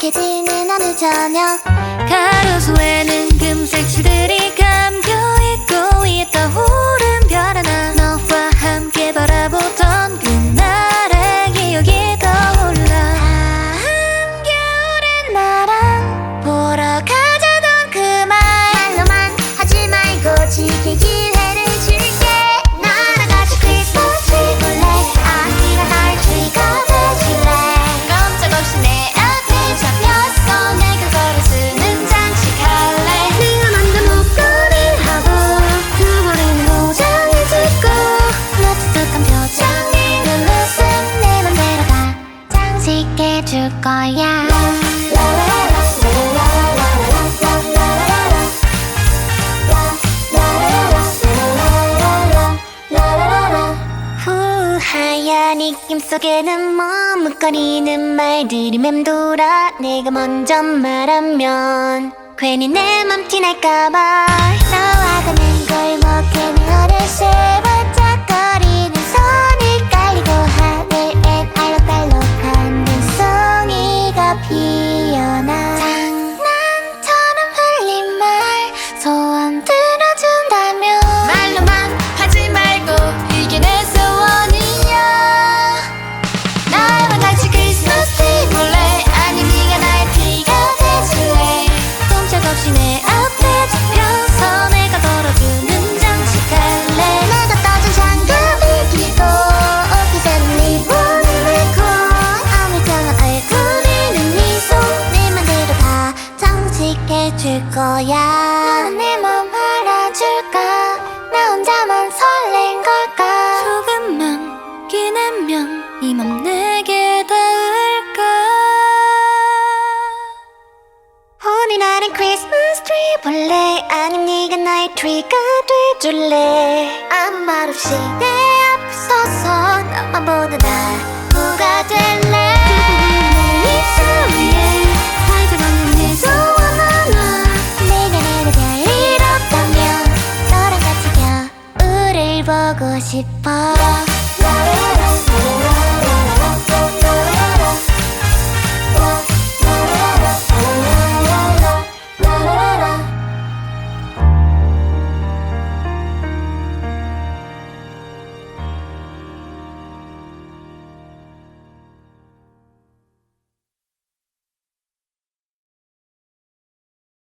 익숙해지는 어느 저녁. 가로수에 줄 거야. 후하얀 입김 속에는 머뭇거리는 말들이 맴돌아 내가 먼저 말하면 괜히 내 맘 티날까봐. 너와 그는 거야. 내맘 알아줄까? 나 혼자만 설렌 걸까? 조금만 기내면 이 맘 내게 닿을까? 오늘 날은 크리스마스 트리 볼래? 아님 네가 나의 트리가 돼줄래? 아무 말 없이 내 앞에 서서 너만 보는 날. ゴシ